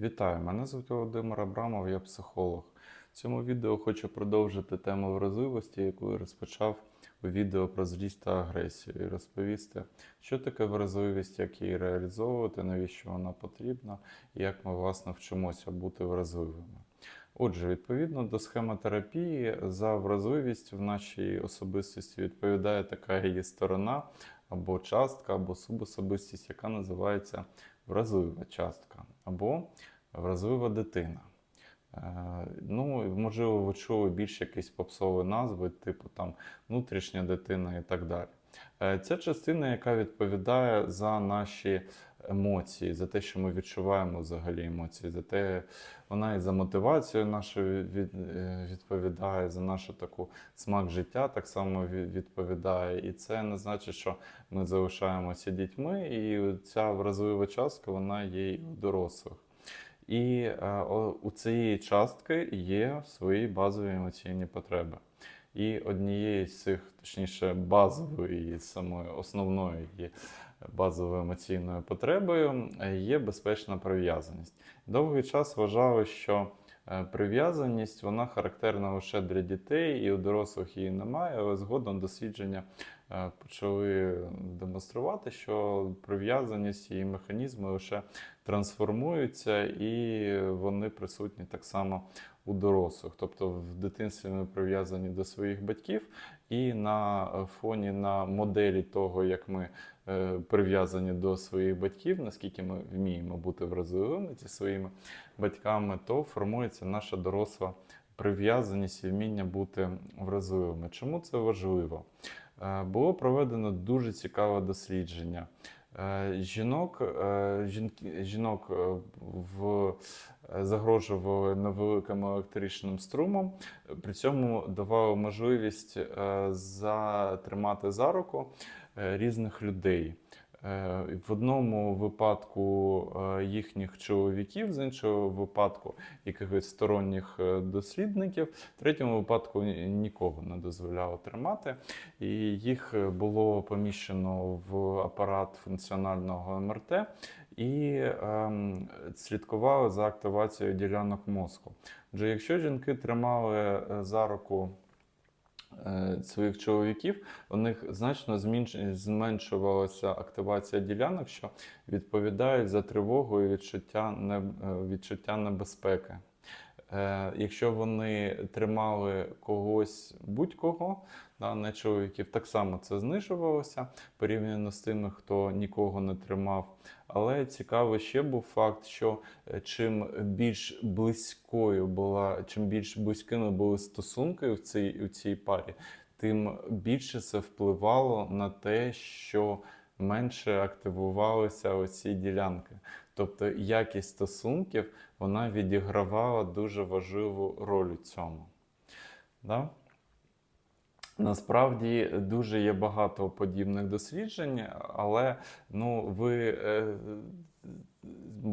Вітаю, мене звуть Володимир Абрамов, я психолог. В цьому відео хочу продовжити тему вразливості, яку я розпочав у відео про злість та агресію, і розповісти, що таке вразливість, як її реалізовувати, навіщо вона потрібна, і як ми власне вчимося бути вразливими. Отже, відповідно до схемотерапії, за вразливість в нашій особистості відповідає така її сторона, або частка, або субособистість, яка називається вразлива частка, або вразлива дитина. Е, Ну, можливо, ви чули більш якісь попсові назви, типу там внутрішня дитина і так далі. Е, Ця частина, яка відповідає за наші емоції, за те, що ми відчуваємо взагалі емоції, за те, вона і за мотивацію нашу е, відповідає, за нашу таку смак життя так само відповідає. І це не значить, що ми залишаємося дітьми, і ця вразлива частка вона є і у дорослих. І е, у цієї частки є свої базові емоційні потреби. І однією з цих, точніше, самою основною є базовою емоційною потребою е, є безпечна прив'язаність. Довгий час вважали, що прив'язаність вона характерна лише для дітей, і у дорослих її немає, але згодом дослідження е, почали демонструвати, що прив'язаність і механізми лише трансформуються, і вони присутні так само у дорослих. Тобто в дитинстві ми прив'язані до своїх батьків, і на е, фоні на моделі того, як ми е, прив'язані до своїх батьків, наскільки ми вміємо бути вразливими зі своїми батьками, то формується наша доросла прив'язаність і вміння бути вразливими. Чому це важливо? Е, Було проведено дуже цікаве дослідження. Е, Жінок, е, жінок в, загрожували невеликим електричним струмом, при цьому давали можливість е, затримати за руку е, різних людей. Е, В одному випадку їхніх чоловіків, з іншого випадку якихось сторонніх дослідників, в третьому випадку нікого не дозволяло тримати. І їх було поміщено в апарат функціонального МРТ і ем, слідкували за активацією ділянок мозку. Отже, якщо жінки тримали е, за руку е, своїх чоловіків, у них значно зменшувалася активація ділянок, що відповідають за тривогу і відчуття, е, відчуття небезпеки. Якщо вони тримали когось будь-кого, да, не чоловіків, так само це знижувалося порівняно з тими, хто нікого не тримав. Але цікавий ще був факт, що е, чим більш близькою була, чим більш близькими були стосунки в цій, у цій парі, тим більше це впливало на те, що менше активувалися оці ділянки. Тобто якість стосунків вона відігравала дуже важливу роль у цьому. Да? Насправді дуже є багато подібних досліджень, але ну, ви е,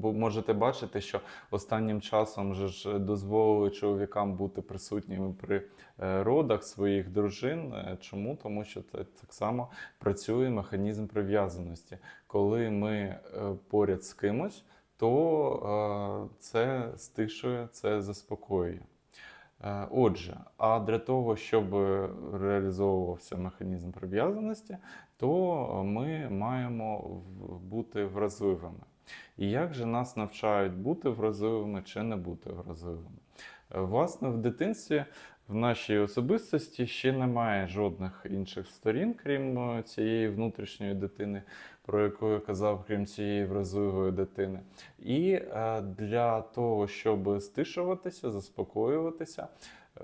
можете бачити, що останнім часом же ж дозволили чоловікам бути присутніми при е, родах своїх дружин. Е, Чому? Тому що це так само працює механізм прив'язаності. Коли ми поряд з кимось, то це стишує, це заспокоює. Е, Отже, а для того, щоб реалізовувався механізм прив'язаності, то ми маємо бути вразливими. І як же нас навчають бути вразливими чи не бути вразливими? Е, Власне, в дитинстві в нашій особистості ще немає жодних інших сторін, крім е, цієї внутрішньої дитини, про яку я казав, крім цієї вразливої дитини. І е, для того, щоб стишуватися, заспокоюватися,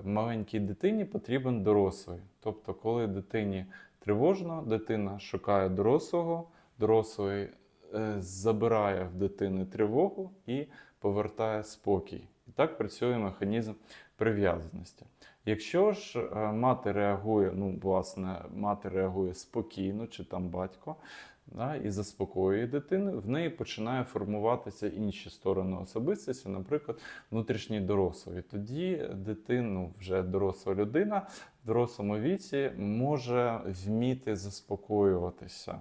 маленькій дитині потрібен дорослий. Тобто, коли дитині тривожно, дитина шукає дорослого, дорослий е, забирає в дитини тривогу і повертає спокій. І так працює механізм прив'язаності. Якщо ж е, мати реагує, ну, власне, мати реагує спокійно, чи там батько, да, і заспокоює дитину, в неї починає формуватися інші сторони особистості, наприклад, внутрішній дорослий. Тоді дитину, вже доросла людина в дорослому віці може вміти заспокоюватися.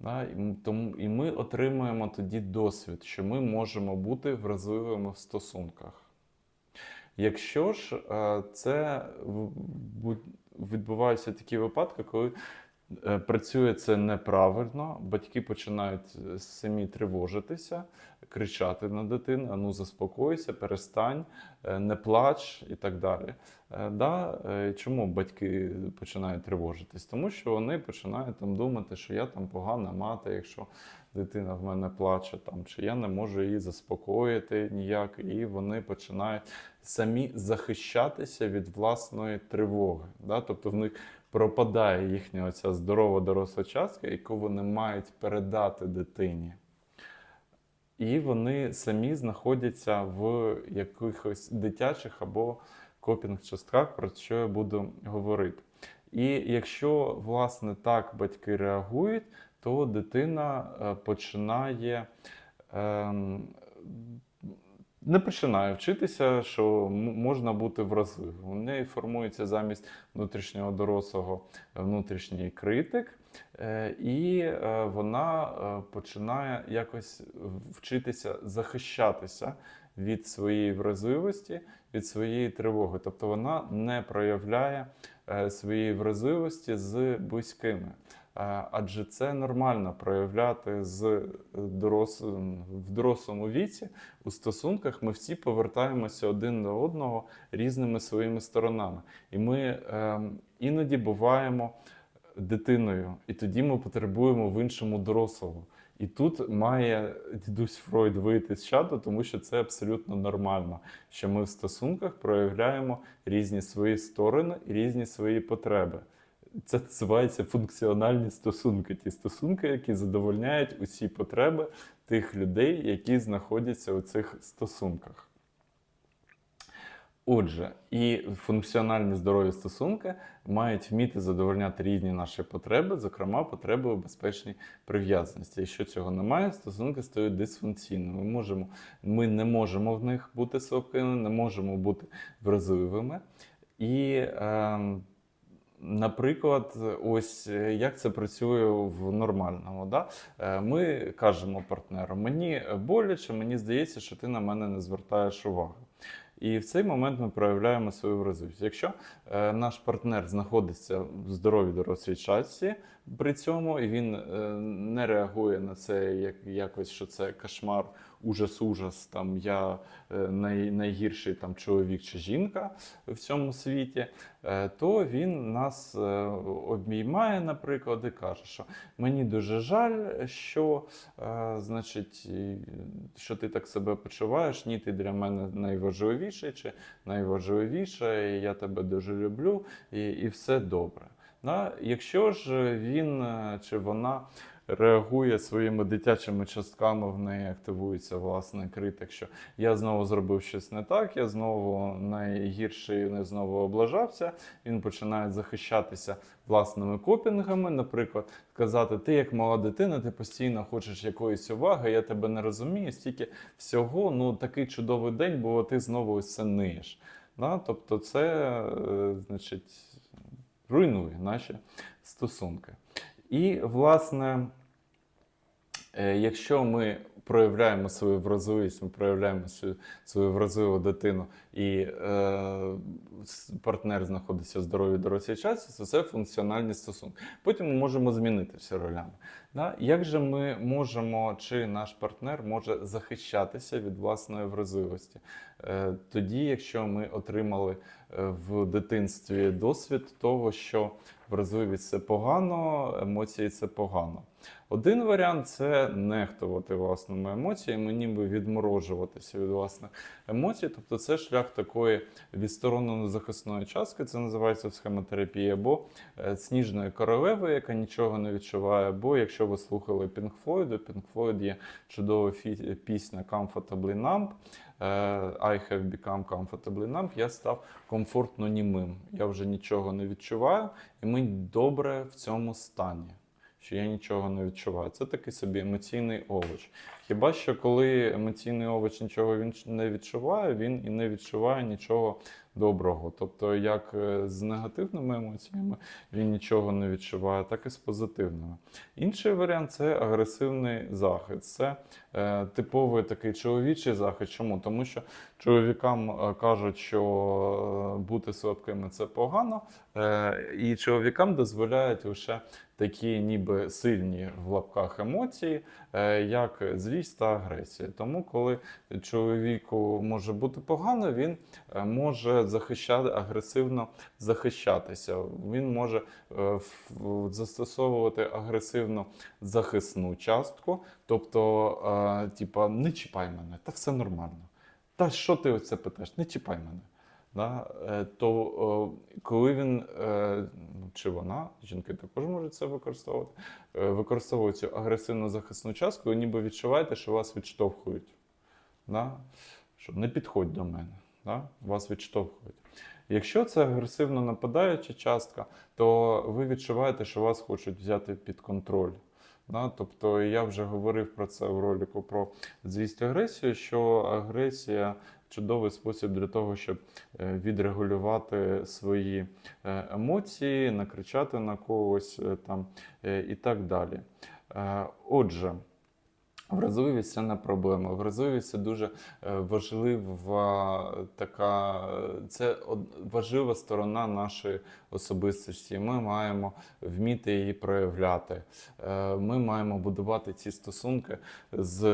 Да? І, тому, і ми отримуємо тоді досвід, що ми можемо бути вразливими в стосунках. Якщо ж е, це відбуваються такі випадки, коли працює це неправильно, батьки починають е, самі тривожитися, кричати на дитину, «А ну заспокойся, перестань, е, не плач і так далі. Е, Да? е, Чому батьки починають тривожитись? Тому що вони починають там думати, що я там погана мати, якщо дитина в мене плаче, там, чи я не можу її заспокоїти ніяк, і вони починають самі захищатися від власної тривоги. Да? Тобто в них пропадає їхня оця здорова доросла частка, яку вони мають передати дитині. І вони самі знаходяться в якихось дитячих або копінг-частках, про що я буду говорити. І якщо власне так батьки реагують, то дитина е, починає ем, не починає вчитися, що можна бути вразливим. У неї формується замість внутрішнього дорослого внутрішній критик, е, і е, вона е, починає якось вчитися захищатися від своєї вразливості, від своєї тривоги. Тобто вона не проявляє своєї вразливості з близькими. Е, Адже це нормально проявляти з дорослим в дорослому віці у стосунках. Ми всі повертаємося один до одного різними своїми сторонами, і ми е, іноді буваємо дитиною, і тоді ми потребуємо в іншому дорослого. І тут має дідусь Фройд вийти з чату, тому що це абсолютно нормально, що ми в стосунках проявляємо різні свої сторони і різні свої потреби. Це називається функціональні стосунки. Ті стосунки, які задовольняють усі потреби тих людей, які знаходяться у цих стосунках. Отже, і функціональні здорові стосунки мають вміти задовольняти різні наші потреби, зокрема потреби у безпечній прив'язаності. Якщо цього немає, стосунки стають дисфункційними. Ми, можемо, ми не можемо в них бути слабкими, не можемо бути вразливими. І, е, наприклад, ось е, як це працює в нормальному. Да? Е, Ми кажемо партнеру: мені боляче, мені здається, що ти на мене не звертаєш уваги. І в цей момент ми проявляємо свою вразливість. Якщо е, наш партнер знаходиться в здоровій дорослій часі при цьому, він е, не реагує на це як якось, що це кошмар, ужас, ужас, там я е, най, найгірший там чоловік чи жінка в цьому світі, е, то він нас обіймає, наприклад, і каже, що мені дуже жаль, що значить, що ти так себе почуваєш, ні, ти для мене найважливіший чи найважливіша, і я тебе дуже люблю, і, і все добре. Да? Якщо ж він е, чи вона реагує своїми дитячими частками, в неї активується власне критик, що я знову зробив щось не так, я знову найгірший не знову облажався. Він починає захищатися власними копінгами, наприклад, казати: ти як мала дитина, ти постійно хочеш якоїсь уваги, я тебе не розумію, стільки всього, ну такий чудовий день, бо ти знову ось ниєш. Да? Тобто, це е, значить руйнує наші стосунки. І, власне, е, якщо ми проявляємо свою вразливість, ми проявляємо свою, вразливу дитину, і е, партнер знаходиться в здоров'ю дорослій часі, то це функціональні стосунки. Потім ми можемо змінитися ролями. Да? Як же ми можемо, чи наш партнер може захищатися від власної вразливості? Е, Тоді, якщо ми отримали е, в дитинстві досвід того, що вразливість це погано, емоції це погано. Один варіант це нехтувати власними емоціями, ніби відморожуватися від власних емоцій. Тобто це шлях такої відстороненої захисної частки, це називається в схемотерапії, або е, сніжної королеви, яка нічого не відчуває. Або якщо ви слухали Pink Floyd, Pink Floyd є чудова пісня Comfortably Numb. е, I have become comfortably numb. Я став комфортно німим. Я вже нічого не відчуваю, і мені добре в цьому стані що я нічого не відчуваю. Це такий собі емоційний овоч. Хіба що коли емоційний овоч нічого він не відчуває, він і не відчуває нічого доброго. Тобто, як е, з негативними емоціями він нічого не відчуває, так і з позитивними. Інший варіант це агресивний захист. Це е, типовий такий чоловічий захист. Чому? Тому що чоловікам е, кажуть, що е, бути слабкими це погано, е, і чоловікам дозволяють лише такі ніби сильні в лапках емоції, е, як злість та агресія. Тому, коли чоловіку може бути погано, він е, може захищати агресивно захищатися. Він може е, застосовувати агресивну захисну частку, тобто, типа, не чіпай мене, та все нормально. Та що ти оце питаєш? Не чіпай мене. Да? Е, То коли він е, ну, чи вона, жінки також можуть це використовувати, е, використовують цю агресивну захисну частку, ви ніби відчуваєте, що вас відштовхують. Да? Що не підходь до мене, да? вас відштовхують. Якщо це агресивно нападаюча частка, то ви відчуваєте, що вас хочуть взяти під контроль. Да? Тобто я вже говорив про це в ролику про злість агресію, що агресія чудовий спосіб для того, щоб е, відрегулювати свої е, емоції, накричати на когось е, там і так далі. Отже. Вразливість це не проблема. Вразливість це дуже е, важлива така, це важлива сторона нашої особистості. Ми маємо вміти її проявляти. Е, Ми маємо будувати ці стосунки з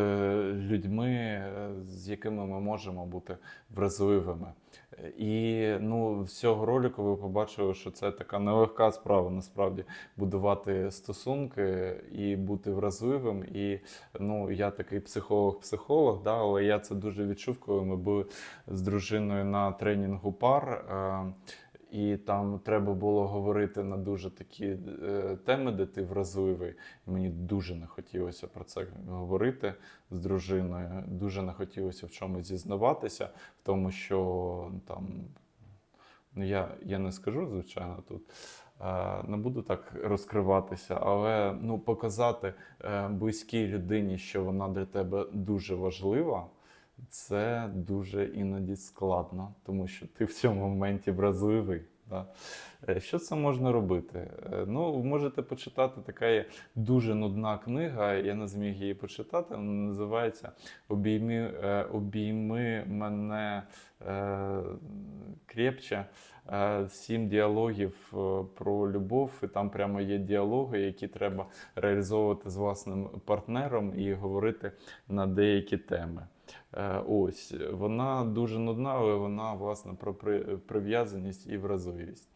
людьми, е, з якими ми можемо бути вразливими. І ну, з цього ролику ви побачили, що це така нелегка справа насправді будувати стосунки і бути вразливим. І ну, я такий психолог-психолог, да, але я це дуже відчув, коли ми були з дружиною на тренінгу пар. Е, і там треба було говорити на дуже такі е, теми, де ти вразливий. І мені дуже не хотілося про це говорити з дружиною. Дуже не хотілося в чомусь зізнаватися, в тому, що ну, там ну я, я не скажу, звичайно, тут. е, Не буду так розкриватися, але ну, показати е, близькій людині, що вона для тебе дуже важлива, це дуже іноді складно, тому що ти в цьому моменті вразливий. Да? Е, Що це можна робити? Е, Ну, можете почитати така є дуже нудна книга. Я не зміг її почитати. Вона називається Обійми, е, обійми мене е, крепче. Сім діалогів про любов, і там прямо є діалоги, які треба реалізовувати з власним партнером і говорити на деякі теми. Е, Ось вона дуже нудна, але вона власне про прив'язаність і вразливість.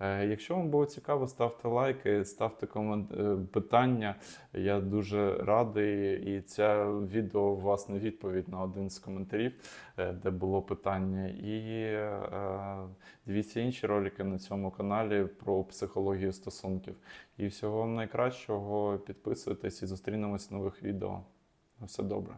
Е, Якщо вам було цікаво, ставте лайки, ставте комент... е, питання. Я дуже радий. І це відео, власне, відповідь на один з коментарів, де було питання. І дивіться інші ролики на цьому каналі про психологію стосунків. І всього найкращого. Підписуйтесь і зустрінемось в нових відео. На все добре.